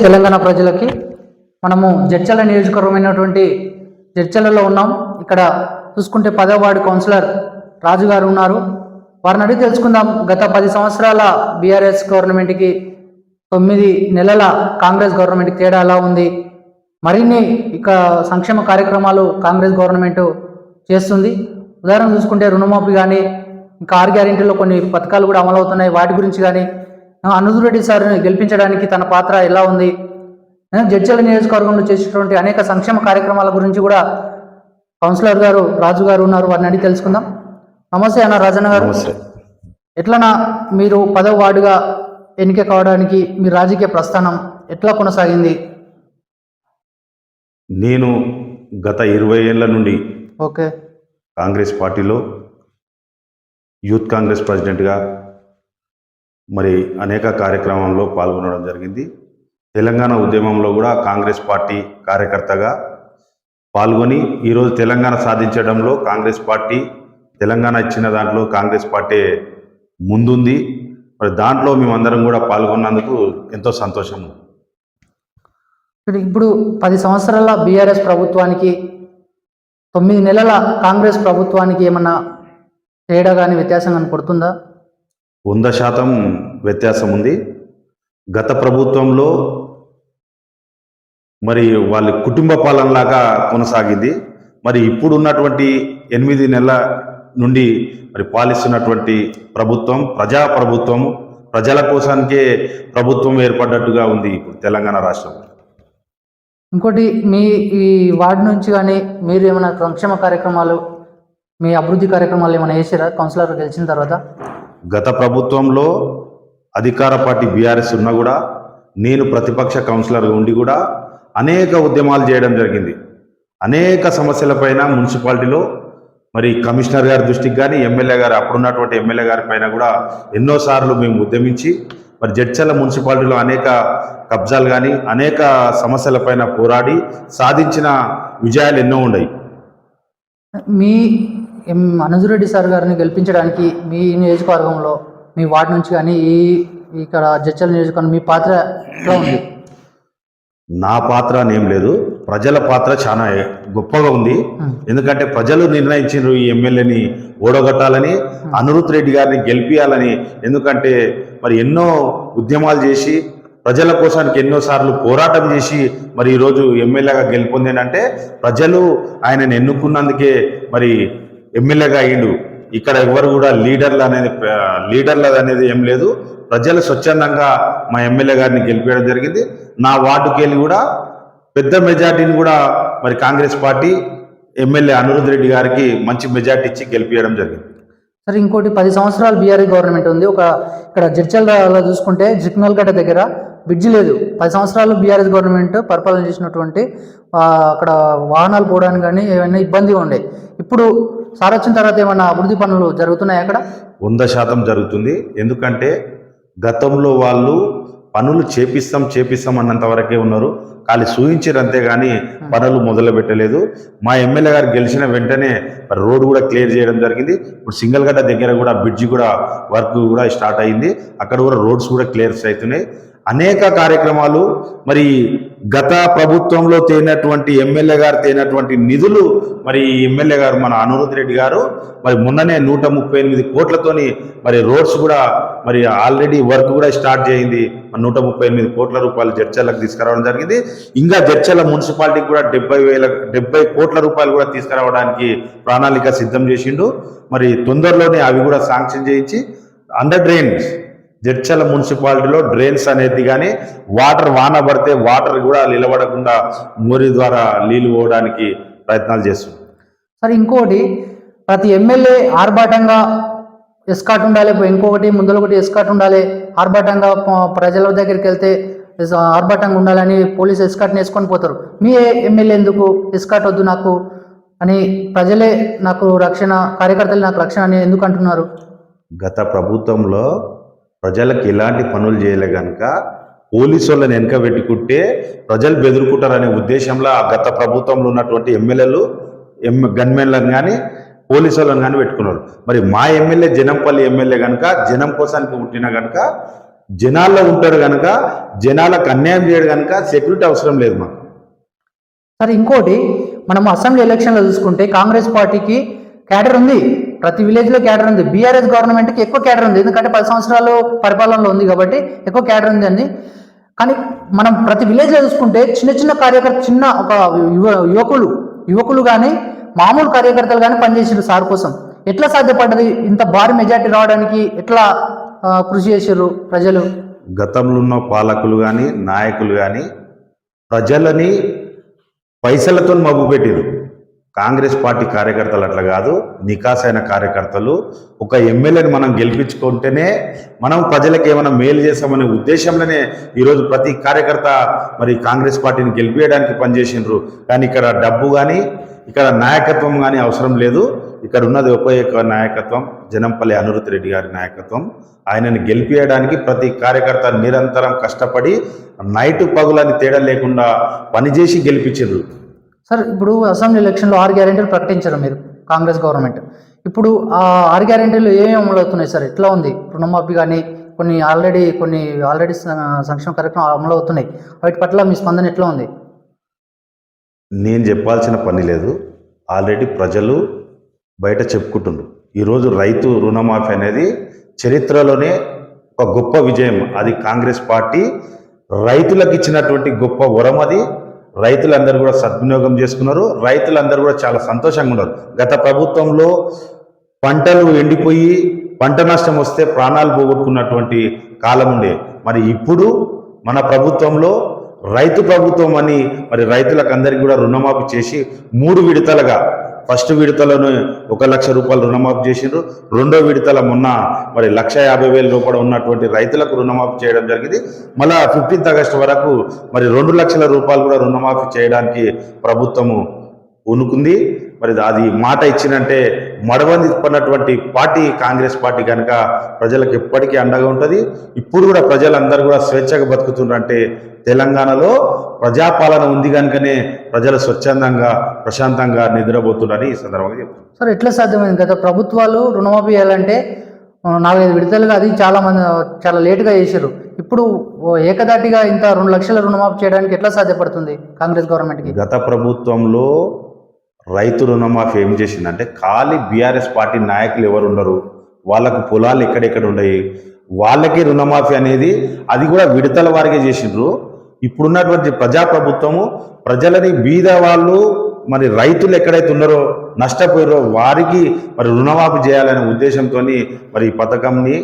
తెలంగాణ ప్రజలకి మనము జడ్చల నియోజకవర్గమైనటువంటి జడ్చలలో ఉన్నాం. ఇక్కడ చూసుకుంటే పదవ వార్డు కౌన్సిలర్ రాజు గారు ఉన్నారు. వారిని అడిగి తెలుసుకుందాం. గత పది సంవత్సరాల బీఆర్ఎస్ గవర్నమెంట్కి తొమ్మిది నెలల కాంగ్రెస్ గవర్నమెంట్కి తేడా ఎలా ఉంది? మరిన్ని ఇక సంక్షేమ కార్యక్రమాలు కాంగ్రెస్ గవర్నమెంట్ చేస్తుంది. ఉదాహరణ చూసుకుంటే రుణమాఫీ కానీ ఇంకా ఆరు గ్యారెంటీలో కొన్ని పథకాలు కూడా అమలవుతున్నాయి. వాటి గురించి కానీ అనుదురెడ్డి రెడ్డి సార్ని గెలిపించడానికి తన పాత్ర ఎలా ఉంది? జడ్చల నియోజకవర్గంలో చేసేటువంటి అనేక సంక్షేమ కార్యక్రమాల గురించి కూడా కౌన్సిలర్ గారు రాజు గారు ఉన్నారు. వారిని అడిగి తెలుసుకుందాం. నమస్తే అన్న రాజన్న గారు. ఎట్లనా మీరు పదవ వార్డుగా ఎన్నిక కావడానికి మీ రాజకీయ ప్రస్థానం ఎట్లా కొనసాగింది? నేను గత ఇరవై ఏళ్ళ నుండి ఓకే. కాంగ్రెస్ పార్టీలో యూత్ కాంగ్రెస్ ప్రెసిడెంట్గా మరి అనేక కార్యక్రమంలో పాల్గొనడం జరిగింది. తెలంగాణ ఉద్యమంలో కూడా కాంగ్రెస్ పార్టీ కార్యకర్తగా పాల్గొని ఈరోజు తెలంగాణ సాధించడంలో కాంగ్రెస్ పార్టీ తెలంగాణ ఇచ్చిన దాంట్లో కాంగ్రెస్ పార్టీ ముందుంది. మరి దాంట్లో మేమందరం కూడా పాల్గొన్నందుకు ఎంతో సంతోషం. ఇప్పుడు పది సంవత్సరాల బీఆర్ఎస్ ప్రభుత్వానికి తొమ్మిది నెలల కాంగ్రెస్ ప్రభుత్వానికి ఏమన్నా తేడా కానీ వ్యత్యాసం కానీ వంద శాతం వ్యత్యాసం ఉంది. గత ప్రభుత్వంలో మరి వాళ్ళ కుటుంబ పాలనలాగా కొనసాగింది. మరి ఇప్పుడు ఉన్నటువంటి ఎనిమిది నెలల నుండి మరి పాలిస్తున్నటువంటి ప్రభుత్వం ప్రజా ప్రభుత్వం ప్రజల కోసానికే ప్రభుత్వం ఏర్పడ్డట్టుగా ఉంది ఇప్పుడు తెలంగాణ రాష్ట్రం. ఇంకోటి మీ ఈ వార్డు నుంచి కానీ మీరు ఏమైనా సంక్షేమ కార్యక్రమాలు మీ అభివృద్ధి కార్యక్రమాలు ఏమైనా చేసారా కౌన్సిలర్ గెలిచిన తర్వాత? గత ప్రభుత్వంలో అధికార పార్టీ బీఆర్ఎస్ ఉన్నా కూడా నేను ప్రతిపక్ష కౌన్సిలర్గా ఉండి కూడా అనేక ఉద్యమాలు చేయడం జరిగింది. అనేక సమస్యలపైన మున్సిపాలిటీలో మరి కమిషనర్ గారి దృష్టికి కానీ ఎమ్మెల్యే గారు అప్పుడున్నటువంటి ఎమ్మెల్యే గారి పైన కూడా ఎన్నోసార్లు మేము ఉద్యమించి మరి జడ్చల్ల మున్సిపాలిటీలో అనేక కబ్జాలు కానీ అనేక సమస్యలపైన పోరాడి సాధించిన విజయాలు ఎన్నో ఉన్నాయి. మీ ఎం అనుజురెడ్డి సార్ గారిని గెలిపించడానికి మీ నియోజకవర్గంలో మీ వార్డు నుంచి కానీ ఈ ఇక్కడ జడ్చల నియోజకవర్గం మీ పాత్ర ఎట్లా ఉంది? నా పాత్ర అని ఏం లేదు. ప్రజల పాత్ర చాలా గొప్పగా ఉంది. ఎందుకంటే ప్రజలు నిర్ణయించారు ఈ ఎమ్మెల్యేని ఓడగొట్టాలని అనిరుత్ రెడ్డి గారిని గెలిపియాలని ఎందుకంటే మరి ఎన్నో ఉద్యమాలు చేసి ప్రజల కోసానికి ఎన్నోసార్లు పోరాటం చేసి మరి ఈరోజు ఎమ్మెల్యేగా గెలుపొందేనంటే ప్రజలు ఆయనను ఎన్నుకున్నందుకే మరి ఎమ్మెల్యేగా అయ్యిండు. ఇక్కడ ఎవరు కూడా లీడర్లు అనేది లీడర్లు అనేది ఏం లేదు. ప్రజలు స్వచ్ఛందంగా మా ఎమ్మెల్యే గారిని గెలిపించడం జరిగింది. నా వార్డుకి వెళ్ళి కూడా పెద్ద మెజార్టీని కూడా మరి కాంగ్రెస్ పార్టీ ఎమ్మెల్యే అనిరుద్ రెడ్డి గారికి మంచి మెజార్టీ ఇచ్చి గెలిపించడం జరిగింది. సరే ఇంకోటి పది సంవత్సరాలు బీఆర్ఎస్ గవర్నమెంట్ ఉంది. ఒక ఇక్కడ జడ్చల్లో చూసుకుంటే జిక్నల్గడ్డ దగ్గర బ్రిడ్జి లేదు. పది సంవత్సరాలు బీఆర్ఎస్ గవర్నమెంట్ పరిపాలన చేసినటువంటి అక్కడ వాహనాలు పోవడానికి కానీ ఏమైనా ఇబ్బందిగా ఉండే. ఇప్పుడు సార్ వచ్చిన తర్వాత ఏమైనా అభివృద్ధి పనులు జరుగుతున్నాయి అక్కడ? వంద శాతం జరుగుతుంది. ఎందుకంటే గతంలో వాళ్ళు పనులు చేపిస్తాం చేపిస్తాం అన్నంత వరకే ఉన్నారు. ఖాళీ సూచించారు అంతేగాని పనులు మొదలు పెట్టలేదు. మా ఎమ్మెల్యే గారు గెలిచిన వెంటనే రోడ్డు కూడా క్లియర్ చేయడం జరిగింది. ఇప్పుడు సింగల్ గడ్డ దగ్గర కూడా బ్రిడ్జి కూడా వర్క్ కూడా స్టార్ట్ అయింది. అక్కడ కూడా రోడ్స్ కూడా క్లియర్స్ అవుతున్నాయి. అనేక కార్యక్రమాలు మరి గత ప్రభుత్వంలో తేనటువంటి ఎమ్మెల్యే గారు తేనటువంటి నిధులు మరి ఈ ఎమ్మెల్యే గారు మన అనురుద్ రెడ్డి గారు మరి మొన్ననే నూట ముప్పై ఎనిమిది కోట్లతోని మరి రోడ్స్ కూడా మరి ఆల్రెడీ వర్క్ కూడా స్టార్ట్ చేయింది. మరి నూట ముప్పై ఎనిమిది కోట్ల రూపాయలు జడ్చర్లకు తీసుకురావడం జరిగింది. ఇంకా జడ్చర్ల మున్సిపాలిటీకి కూడా డెబ్బై వేల డెబ్బై కోట్ల రూపాయలు కూడా తీసుకురావడానికి ప్రణాళిక సిద్ధం చేసిండు. మరి తొందరలోనే అవి కూడా శాంక్షన్ చేయించి అండర్ డ్రైన్స్ జడ్చల మున్సిపాలిటీలో డ్రైన్స్ అనేది కానీ వాటర్ వాన పడితే వాటర్ కూడా నిలబడకుండా మోరి ద్వారా నీళ్ళు పోవడానికి ప్రయత్నాలు చేస్తుంది. సరే ఇంకోటి ప్రతి ఎమ్మెల్యే ఆర్భాటంగా ఎస్కాట్ ఉండాలి ఇంకొకటి ముందర ఒకటి ఎస్కాట్ ఉండాలి ఆర్భాటంగా ప్రజల దగ్గరికి వెళ్తే ఆర్భాటంగా ఉండాలని పోలీస్ ఎస్కాట్ని వేసుకొని పోతారు. మీ ఎమ్మెల్యే ఎందుకు ఎస్కాట్ వద్దు నాకు? అని ప్రజలే నాకు రక్షణ కార్యకర్తలు నాకు రక్షణ అని ఎందుకు అంటున్నారు? గత ప్రభుత్వంలో ప్రజలకు ఎలాంటి పనులు చేయలే కనుక పోలీసు వాళ్ళని వెనక పెట్టుకుంటే ప్రజలు బెదురుకుంటారనే ఉద్దేశంలో ఆ గత ప్రభుత్వంలో ఉన్నటువంటి ఎమ్మెల్యేలు ఎమ్ గన్మెన్లను కానీ పోలీసు వాళ్ళని కానీ పెట్టుకున్నారు. మరి మా ఎమ్మెల్యే జనంపల్లి ఎమ్మెల్యే కనుక జనం కోసానికి పుట్టిన కనుక జనాల్లో ఉంటాడు కనుక జనాలకు అన్యాయం చేయడు కనుక సెక్యూరిటీ అవసరం లేదు మాకు. సరే ఇంకోటి మనం అసెంబ్లీ ఎలక్షన్లో చూసుకుంటే కాంగ్రెస్ పార్టీకి క్యాడర్ ఉంది. ప్రతి విలేజ్లో క్యాడర్ ఉంది. బీఆర్ఎస్ గవర్నమెంట్కి ఎక్కువ క్యాడర్ ఉంది. ఎందుకంటే పది సంవత్సరాలు పరిపాలనలో ఉంది కాబట్టి ఎక్కువ క్యాడర్ ఉంది అండి. కానీ మనం ప్రతి విలేజ్లో చూసుకుంటే చిన్న చిన్న కార్యకర్త చిన్న ఒక యువ యువకులు యువకులు కానీ మామూలు కార్యకర్తలు కానీ పనిచేసారు సార్ కోసం. ఎట్లా సాధ్యపడ్డది? ఇంత భారీ మెజార్టీ రావడానికి ఎట్లా కృషి చేశారు ప్రజలు? గతంలో ఉన్న పాలకులు కానీ నాయకులు కానీ ప్రజలని పైసలతో మబ్బు పెట్టారు కాంగ్రెస్ పార్టీ కార్యకర్తలు అట్లా కాదు నికాసైన కార్యకర్తలు. ఒక ఎమ్మెల్యేని మనం గెలిపించుకుంటేనే మనం ప్రజలకు ఏమైనా మేలు చేస్తామనే ఉద్దేశంలోనే ఈరోజు ప్రతి కార్యకర్త మరి కాంగ్రెస్ పార్టీని గెలిపించడానికి పనిచేసిండ్రు. కానీ ఇక్కడ డబ్బు కానీ ఇక్కడ నాయకత్వం కానీ అవసరం లేదు. ఇక్కడ ఉన్నది ఒకే ఒక నాయకత్వం జనంపల్లి అనురుతి రెడ్డి గారి నాయకత్వం. ఆయనను గెలిపించడానికి ప్రతి కార్యకర్త నిరంతరం కష్టపడి నైట్ పగులని తేడా లేకుండా పనిచేసి గెలిపించారు సార్ ఇప్పుడు అసెంబ్లీ ఎలక్షన్లో ఆరు గ్యారెంటీలు ప్రకటించారు మీరు కాంగ్రెస్ గవర్నమెంట్. ఇప్పుడు ఆ ఆరు గ్యారెంటీలు ఏమేమి అమలు అవుతున్నాయి సార్? ఎట్లా ఉంది? రుణమాఫీ కానీ కొన్ని ఆల్రెడీ కొన్ని ఆల్రెడీ సంక్షేమ కార్యక్రమాలు అమలు అవుతున్నాయి. వాటి పట్ల మీ స్పందన ఎట్లా ఉంది? నేను చెప్పాల్సిన పని లేదు. ఆల్రెడీ ప్రజలు బయట చెప్పుకుంటుండ్రు. ఈరోజు రైతు రుణమాఫీ అనేది చరిత్రలోనే ఒక గొప్ప విజయం. అది కాంగ్రెస్ పార్టీ రైతులకు ఇచ్చినటువంటి గొప్ప వరం అది. రైతులందరూ కూడా సద్వినియోగం చేసుకున్నారు. రైతులందరూ కూడా చాలా సంతోషంగా ఉన్నారు. గత ప్రభుత్వంలో పంటలు ఎండిపోయి పంట నష్టం వస్తే ప్రాణాలు పోగొట్టుకున్నటువంటి కాలం ఉండే. మరి ఇప్పుడు మన ప్రభుత్వంలో రైతు ప్రభుత్వం అని మరి రైతులకు అందరికీ కూడా రుణమాఫీ చేసి మూడు విడతలుగా ఫస్ట్ విడతలను ఒక లక్ష రూపాయలు రుణమాఫీ చేసిండ్రు. రెండో విడతల మొన్న మరి లక్ష యాభై వేల రూపాయలు ఉన్నటువంటి రైతులకు రుణమాఫీ చేయడం జరిగింది. మళ్ళా ఫిఫ్టీన్త్ ఆగస్టు వరకు మరి రెండు లక్షల రూపాయలు కూడా రుణమాఫీ చేయడానికి ప్రభుత్వము ఉనుకుంది మరి అది మాట ఇచ్చినంటే మడవంది పడినటువంటి పార్టీ కాంగ్రెస్ పార్టీ కనుక ప్రజలకు ఎప్పటికీ అండగా ఉంటుంది. ఇప్పుడు కూడా ప్రజలందరూ కూడా స్వేచ్ఛగా బతుకుతున్నారంటే తెలంగాణలో ప్రజాపాలన ఉంది కనుకనే ప్రజలు స్వచ్ఛందంగా ప్రశాంతంగా నిద్రపోతున్నారని ఈ సందర్భంగా చెప్తున్నాను సార్ ఎట్లా సాధ్యమైంది? గత ప్రభుత్వాలు రుణమాఫీ చేయాలంటే నాలుగైదు విడతలుగా అది చాలా మంది చాలా లేటుగా చేశారు. ఇప్పుడు ఏకదాటిగా ఇంత రెండు లక్షల రుణమాఫీ చేయడానికి ఎట్లా సాధ్యపడుతుంది కాంగ్రెస్ గవర్నమెంట్కి? గత ప్రభుత్వంలో రైతు రుణమాఫీ ఏం చేసిందంటే ఖాళీ బీఆర్ఎస్ పార్టీ నాయకులు ఎవరు ఉండరు. వాళ్ళకు పొలాలు ఎక్కడెక్కడ ఉన్నాయి వాళ్ళకి రుణమాఫీ అనేది అది కూడా విడతల వారిగా చేసిండ్రు. ఇప్పుడున్నటువంటి ప్రజాప్రభుత్వము ప్రజలని బీద వాళ్ళు మరి రైతులు ఎక్కడైతే ఉన్నారో నష్టపోయారో వారికి మరి రుణమాఫీ చేయాలనే ఉద్దేశంతో మరి ఈ పథకంని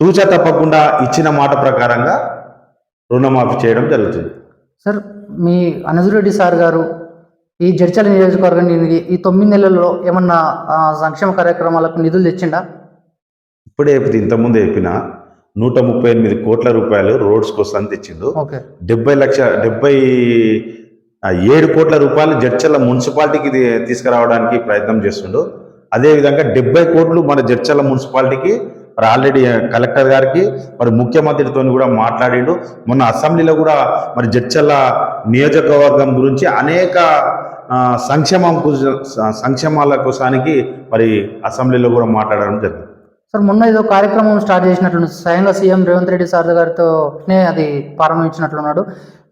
తూచ తప్పకుండా ఇచ్చిన మాట ప్రకారంగా రుణమాఫీ చేయడం జరుగుతుంది. సార్ మీ అనజురెడ్డి సార్ గారు ఈ జడ్చల నియోజకవర్గాన్ని ఈ తొమ్మిది నెలల్లో ఏమన్నా సంక్షేమ కార్యక్రమాలకు నిధులు తెచ్చిండా? ఇప్పుడే ఇంతకుముందు చెప్పిన నూట ముప్పై ఎనిమిది కోట్ల రూపాయలు రోడ్స్ కోసం తెచ్చిండు. డెబ్బై లక్ష డెబ్బై ఏడు కోట్ల రూపాయలు జడ్చల మున్సిపాలిటీకి తీసుకురావడానికి ప్రయత్నం చేస్తుండు. అదేవిధంగా డెబ్బై కోట్లు మన జడ్చల మున్సిపాలిటీకి మరి ఆల్రెడీ కలెక్టర్ గారికి మరి ముఖ్యమంత్రితో కూడా మాట్లాడిండు. మొన్న అసెంబ్లీలో కూడా మరి జడ్చల నియోజకవర్గం గురించి అనేక సంక్షేమం కు- సంక్షేమాల కోసానికి మరి అసెంబ్లీలో కూడా మాట్లాడడం జరిగింది. సార్ మొన్న ఏదో కార్యక్రమం స్టార్ట్ చేసినట్లు స్వయంగా సీఎం రేవంత్ రెడ్డి సార్ గారితోనే అది ప్రారంభించినట్లున్నాడు.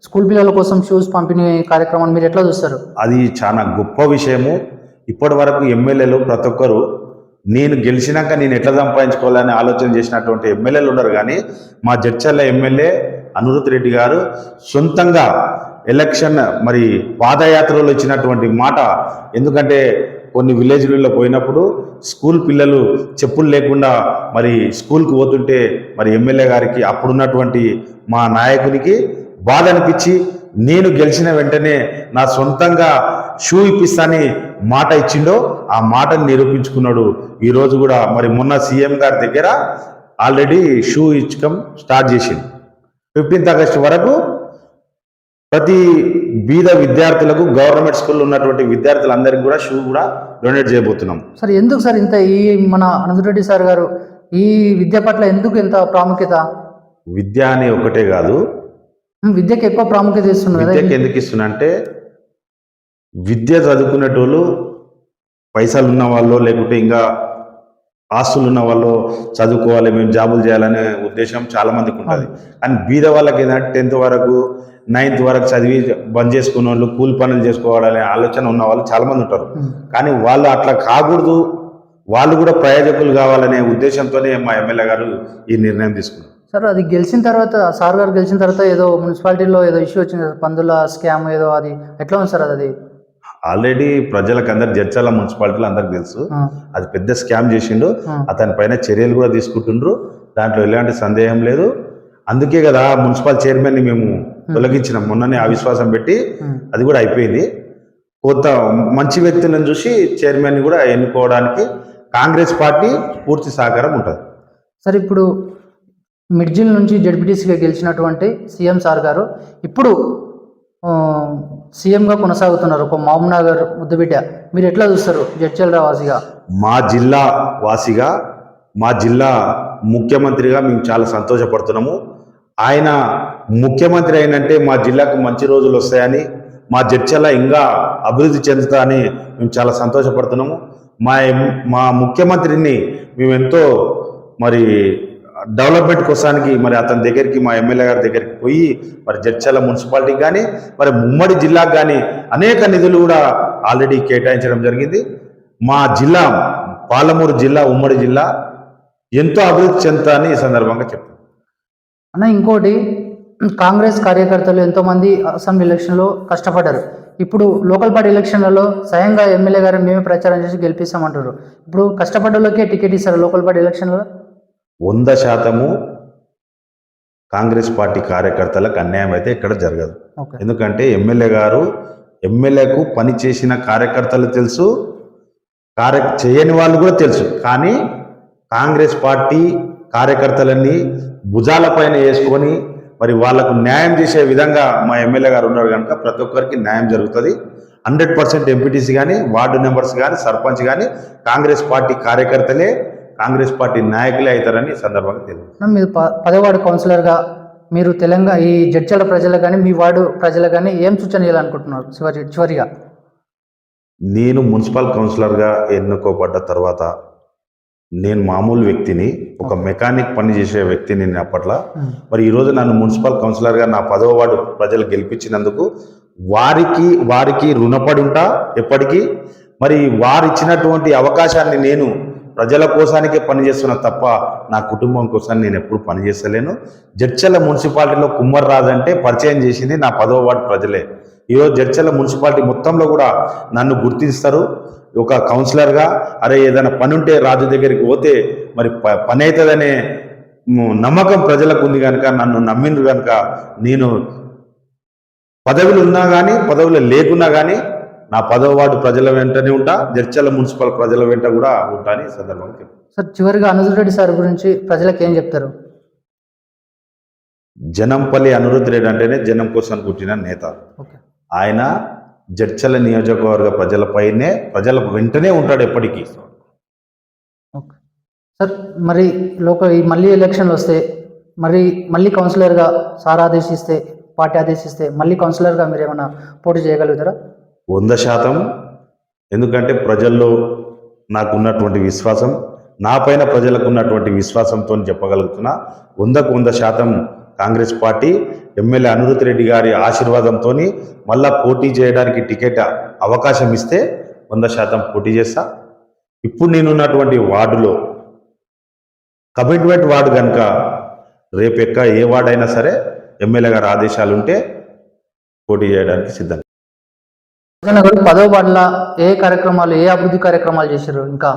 స్కూల్ పిల్లల కోసం షూస్ పంపిణీ కార్యక్రమాన్ని మీరు ఎట్లా చూస్తారు? అది చాలా గొప్ప విషయము. ఇప్పటి వరకు ఎమ్మెల్యేలు ప్రతి ఒక్కరు నేను గెలిచినాక నేను ఎట్లా సంపాదించుకోవాలని ఆలోచన చేసినటువంటి ఎమ్మెల్యేలు ఉన్నారు కానీ మా జడ్చర్ల ఎమ్మెల్యే అనిరుత్ రెడ్డి గారు సొంతంగా ఎలక్షన్ మరి పాదయాత్రలో ఇచ్చినటువంటి మాట. ఎందుకంటే కొన్ని విలేజ్లలో పోయినప్పుడు స్కూల్ పిల్లలు చెప్పులు లేకుండా మరి స్కూల్కి పోతుంటే మరి ఎమ్మెల్యే గారికి అప్పుడున్నటువంటి మా నాయకునికి బాధ అనిపించి నేను గెలిచిన వెంటనే నా సొంతంగా షూ ఇప్పిస్తాని మాట ఇచ్చిండో ఆ మాటను నిరూపించుకున్నాడు. ఈరోజు కూడా మరి మొన్న సీఎం గారి దగ్గర ఆల్రెడీ షూ ఇచ్చకం స్టార్ట్ చేసింది ఫిఫ్టీన్త్ ఆగస్టు వరకు ప్రతి బీద విద్యార్థులకు గవర్నమెంట్ స్కూల్లో ఉన్నటువంటి విద్యార్థులందరికీ కూడా షూ కూడా డొనేట్ చేయబోతున్నాం. సార్ ఎందుకు సార్ ఇంత ఈ మన అనుజురెడ్డి సార్ గారు ఈ విద్య పట్ల ఎందుకు ఇంత ప్రాముఖ్యత? విద్య అని ఒకటే కాదు. విద్యకి ఎక్కువ ప్రాముఖ్యత ఇస్తున్నారు కదా విద్యకి ఎందుకు ఇస్తున్నా అంటే విద్య చదువుకునేటోళ్ళు పైసలు ఉన్న వాళ్ళు లేకుంటే ఇంకా ఆస్తులు ఉన్న వాళ్ళు చదువుకోవాలి మేము జాబులు చేయాలనే ఉద్దేశం చాలా మందికి ఉంటుంది కానీ బీద వాళ్ళకి ఏంటంటే టెన్త్ వరకు నైన్త్ వరకు చదివి బంద్ చేసుకున్న వాళ్ళు కూలి పనులు చేసుకోవాలనే ఆలోచన ఉన్న వాళ్ళు చాలా మంది ఉంటారు. కానీ వాళ్ళు అట్లా కాకూడదు. వాళ్ళు కూడా ప్రయోజకులు కావాలనే ఉద్దేశంతోనే మా ఎమ్మెల్యే గారు ఈ నిర్ణయం తీసుకున్నారు. సార్ అది గెలిచిన తర్వాత సార్ గారు గెలిచిన తర్వాత ఏదో మున్సిపాలిటీలో ఏదో ఇష్యూ వచ్చింది పందుల స్కామ్ ఏదో అది ఎట్లా ఉంది సార్ అది? ఆల్రెడీ ప్రజలకు అందరు జడ్చాల మున్సిపాలిటీలో అందరికి తెలుసు. అది పెద్ద స్కామ్ చేసిండు. అతని పైన చర్యలు కూడా తీసుకుంటుండ్రు. దాంట్లో ఎలాంటి సందేహం లేదు. అందుకే కదా మున్సిపల్ చైర్మన్ని మేము తొలగించినాం. మొన్ననే అవిశ్వాసం పెట్టి. అది కూడా అయిపోయింది. కొంత మంచి వ్యక్తులను చూసి చైర్మన్ కూడా ఎన్నుకోవడానికి కాంగ్రెస్ పార్టీ పూర్తి సహకారం ఉంటుంది. సార్ ఇప్పుడు మిడ్జిల్ నుంచి జడ్పీటీసీగా గెలిచినటువంటి సీఎం సార్ గారు ఇప్పుడు సీఎంగా కొనసాగుతున్నారు ఒక మహబూబ్ ముద్దుబిడ్డ. మీరు ఎట్లా చూస్తారు జడ్చల్రా వాసిగా? మా జిల్లా వాసిగా మా జిల్లా ముఖ్యమంత్రిగా మేము చాలా సంతోషపడుతున్నాము. ఆయన ముఖ్యమంత్రి అయినంటే మా జిల్లాకు మంచి రోజులు వస్తాయని మా జడ్చల్ల ఇంకా అభివృద్ధి చెందుతా అని మేము చాలా సంతోషపడుతున్నాము. మా మా ముఖ్యమంత్రిని మేమెంతో మరి డెవలప్మెంట్ కోసానికి మరి అతని దగ్గరికి మా ఎమ్మెల్యే గారి దగ్గరికి పోయి మరి జడ్చల మున్సిపాలిటీకి కానీ మరి ఉమ్మడి జిల్లాకు కానీ అనేక నిధులు కూడా ఆల్రెడీ కేటాయించడం జరిగింది. మా జిల్లా పాలమూరు జిల్లా ఉమ్మడి జిల్లా ఎంతో అభివృద్ధి చెందుతాని ఈ సందర్భంగా చెప్తాను అన్న ఇంకోటి కాంగ్రెస్ కార్యకర్తలు ఎంతోమంది అసెంబ్లీ ఎలక్షన్లో కష్టపడ్డారు. ఇప్పుడు లోకల్ పార్టీ ఎలక్షన్లలో స్వయంగా ఎమ్మెల్యే గారు మేమే ప్రచారం చేసి గెలిపిస్తామంటారు ఇప్పుడు కష్టపడ్డలోకే టికెట్ ఇస్తారు లోకల్ పార్టీ ఎలక్షన్లో వంద శాతము కాంగ్రెస్ పార్టీ కార్యకర్తలకు అన్యాయం అయితే ఇక్కడ జరగదు. ఎందుకంటే ఎమ్మెల్యే గారు ఎమ్మెల్యేకు పని చేసిన కార్యకర్తలు తెలుసు కార్య చేయని వాళ్ళు కూడా తెలుసు. కానీ కాంగ్రెస్ పార్టీ కార్యకర్తలన్నీ భుజాలపైన వేసుకొని మరి వాళ్ళకు న్యాయం చేసే విధంగా మా ఎమ్మెల్యే గారు ఉన్నారు కనుక ప్రతి ఒక్కరికి న్యాయం జరుగుతుంది. హండ్రెడ్ పర్సెంట్ ఎంపీటీసీ కానీ వార్డు మెంబర్స్ కానీ సర్పంచ్ కానీ కాంగ్రెస్ పార్టీ కార్యకర్తలే కాంగ్రెస్ పార్టీ నాయకులే అవుతారని సందర్భంగా తెలియదు మీరు ప పదో వార్డు కౌన్సిలర్గా మీరు తెలంగాణ ఈ జడ్చల ప్రజలకు కానీ మీ వార్డు ప్రజలకు కానీ ఏం సూచన చేయాలనుకుంటున్నారు చివరి చివరిగా? నేను మున్సిపల్ కౌన్సిలర్గా ఎన్నుకోబడ్డ తర్వాత నేను మామూలు వ్యక్తిని ఒక మెకానిక్ పని చేసే వ్యక్తిని నేను అప్పట్లో. మరి ఈరోజు నన్ను మున్సిపల్ కౌన్సిలర్గా నా పదవ వార్డు ప్రజలు గెలిపించినందుకు వారికి వారికి రుణపడి ఉంటా ఎప్పటికీ. మరి వారు ఇచ్చినటువంటి అవకాశాన్ని నేను ప్రజల కోసానికే పనిచేస్తున్నా తప్ప నా కుటుంబం కోసం నేను ఎప్పుడు పనిచేస్తలేను. జడ్చల మున్సిపాలిటీలో కుమ్మర్ రాజు అంటే పరిచయం చేసింది నా పదవ వార్డు ప్రజలే. ఈరోజు జడ్చల మున్సిపాలిటీ మొత్తంలో కూడా నన్ను గుర్తిస్తారు. ఒక కౌన్సిలర్గా అరే ఏదైనా పని ఉంటే రాజు దగ్గరికి పోతే మరి ప- పని అవుతుందనే నమ్మకం ప్రజలకు ఉంది కనుక నన్ను నమ్మిండ్రు కనుక నేను పదవులు ఉన్నా కానీ పదవులు లేకున్నా కానీ నా పదవ వార్డు ప్రజల వెంటనే ఉంటా జడ్చల మున్సిపల్ ప్రజల వెంట కూడా ఉంటా అని సందర్భంగా చెప్తాను. సార్ చివరిగా అనుజుర్ రెడ్డి సార్ గురించి ప్రజలకు ఏం చెప్తారు? జనంపల్లి అనిరుద్ధ్ రెడ్డి అంటేనే జనం కోసం పుట్టిన నేత. ఓకే. ఆయన జడ్చల నియోజకవర్గ ప్రజలపైనే ప్రజల వెంటనే ఉంటాడు ఎప్పటికీ. ఓకే. సార్ మరి లోకల్ ఈ మళ్ళీ ఎలక్షన్లు వస్తే మరి మళ్ళీ కౌన్సిలర్గా సార్ ఆదేశిస్తే పార్టీ ఆదేశిస్తే మళ్ళీ కౌన్సిలర్గా మీరు ఏమైనా పోటీ చేయగలుగుతారా? వంద శాతం. ఎందుకంటే ప్రజల్లో నాకు ఉన్నటువంటి విశ్వాసం నా పైన ప్రజలకు ఉన్నటువంటి విశ్వాసంతో చెప్పగలుగుతున్నా వందకు వంద శాతం కాంగ్రెస్ పార్టీ ఎమ్మెల్యే అనిరుత్ రెడ్డి గారి ఆశీర్వాదంతో మళ్ళా పోటీ చేయడానికి టికెట్ అవకాశం ఇస్తే వంద శాతం పోటీ చేస్తా. ఇప్పుడు నేనున్నటువంటి వార్డులో కమిట్మెంట్ వార్డు కనుక రేపు ఎక్క ఏ వార్డు అయినా సరే ఎమ్మెల్యే గారి ఆదేశాలు ఉంటే పోటీ చేయడానికి సిద్ధం. గారు పదో వార్డుల ఏ కార్యక్రమాలు ఏ అభివృద్ధి కార్యక్రమాలు చేశారు ఇంకా?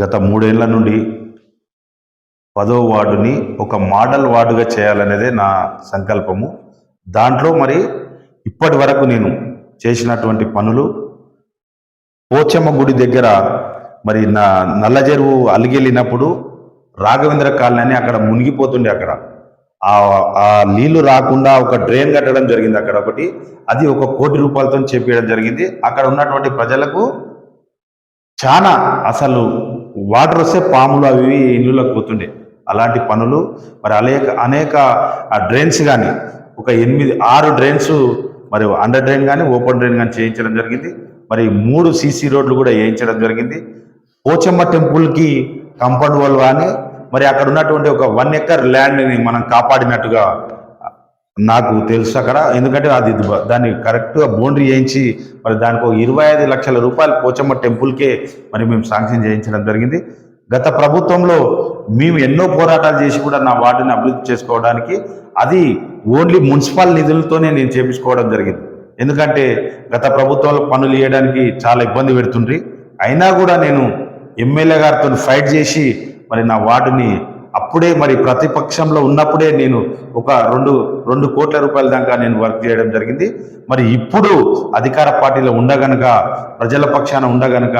గత మూడేళ్ళ నుండి పదో వార్డుని ఒక మోడల్ వార్డుగా చేయాలనేదే నా సంకల్పము. దాంట్లో మరి ఇప్పటి వరకు నేను చేసినటువంటి పనులు పోచమ్మ గుడి దగ్గర మరి నా నల్ల చెరువు అలిగెళ్ళినప్పుడు రాఘవేంద్ర కాలనీ అని అక్కడ మునిగిపోతుండే అక్కడ. ఆ నీళ్ళు రాకుండా ఒక డ్రైన్ కట్టడం జరిగింది అక్కడ ఒకటి. అది ఒక కోటి రూపాయలతో చేపించడం జరిగింది. అక్కడ ఉన్నటువంటి ప్రజలకు చాలా అసలు వాటర్ వస్తే పాములు అవి ఇవి ఇల్లులకు పోతుండే. అలాంటి పనులు మరి అనేక అనేక డ్రైన్స్ కానీ ఒక ఎనిమిది ఆరు డ్రైన్స్ మరి అండర్ డ్రైన్ కానీ ఓపెన్ డ్రైన్ కానీ చేయించడం జరిగింది. మరి మూడు సీసీ రోడ్లు కూడా వేయించడం జరిగింది. పోచమ్మ టెంపుల్కి కంపౌండ్ వాళ్ళు కానీ మరి అక్కడ ఉన్నటువంటి ఒక వన్ ఎకర్ ల్యాండ్ని మనం కాపాడినట్టుగా నాకు తెలుసు అక్కడ. ఎందుకంటే అది దాన్ని కరెక్ట్గా బౌండరీ చేయించి మరి దానికి ఒక ఇరవై ఐదు లక్షల రూపాయలు పోచమ్మ టెంపుల్కే మరి మేము శాంక్షన్ చేయించడం జరిగింది. గత ప్రభుత్వంలో మేము ఎన్నో పోరాటాలు చేసి కూడా నా వార్డుని అభివృద్ధి చేసుకోవడానికి అది ఓన్లీ మున్సిపల్ నిధులతోనే నేను చేపించుకోవడం జరిగింది. ఎందుకంటే గత ప్రభుత్వంలో పనులు చేయడానికి చాలా ఇబ్బంది పెడుతుండ్రి. అయినా కూడా నేను ఎమ్మెల్యే గారితో ఫైట్ చేసి మరి నా వార్డుని అప్పుడే మరి ప్రతిపక్షంలో ఉన్నప్పుడే నేను ఒక రెండు రెండు కోట్ల రూపాయల దాకా నేను వర్క్ చేయడం జరిగింది. మరి ఇప్పుడు అధికార పార్టీలో ఉండగనక ప్రజల పక్షాన ఉండగనక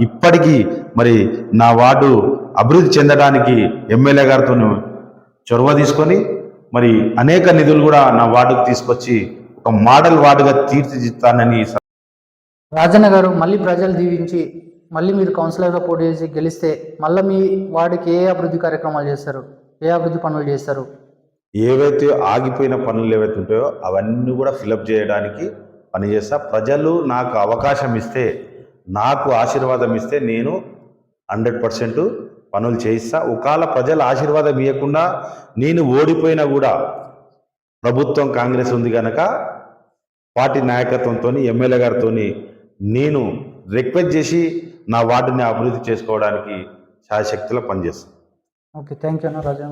ఇప్పటికీ మరి నా వార్డు అభివృద్ధి చెందడానికి ఎమ్మెల్యే గారితో చొరవ తీసుకొని మరి అనేక నిధులు కూడా నా వార్డుకు తీసుకొచ్చి ఒక మోడల్ వార్డుగా తీర్చిదిద్దానని రాజన్న గారు మళ్ళీ ప్రజలు దీవించి మళ్ళీ మీరు కౌన్సిలర్గా పోటీ చేసి గెలిస్తే మళ్ళీ మీ వాడికి ఏ అభివృద్ధి కార్యక్రమాలు చేస్తారు? ఏ అభివృద్ధి పనులు చేస్తారు? ఏవైతే ఆగిపోయిన పనులు ఏవైతే ఉంటాయో అవన్నీ కూడా ఫిలప్ చేయడానికి పనిచేస్తా. ప్రజలు నాకు అవకాశం ఇస్తే నాకు ఆశీర్వాదం ఇస్తే నేను హండ్రెడ్ పర్సెంట్ పనులు చేయిస్తా. ఒకవేళ ప్రజల ఆశీర్వాదం ఇవ్వకుండా నేను ఓడిపోయినా కూడా ప్రభుత్వం కాంగ్రెస్ ఉంది కనుక పార్టీ నాయకత్వంతో ఎమ్మెల్యే గారితో నేను రిక్వెస్ట్ చేసి నా వార్డుని అభివృద్ధి చేసుకోవడానికి శాశక్తిలో పనిచేస్తాను ఓకే థ్యాంక్ యూ అన్న రాజా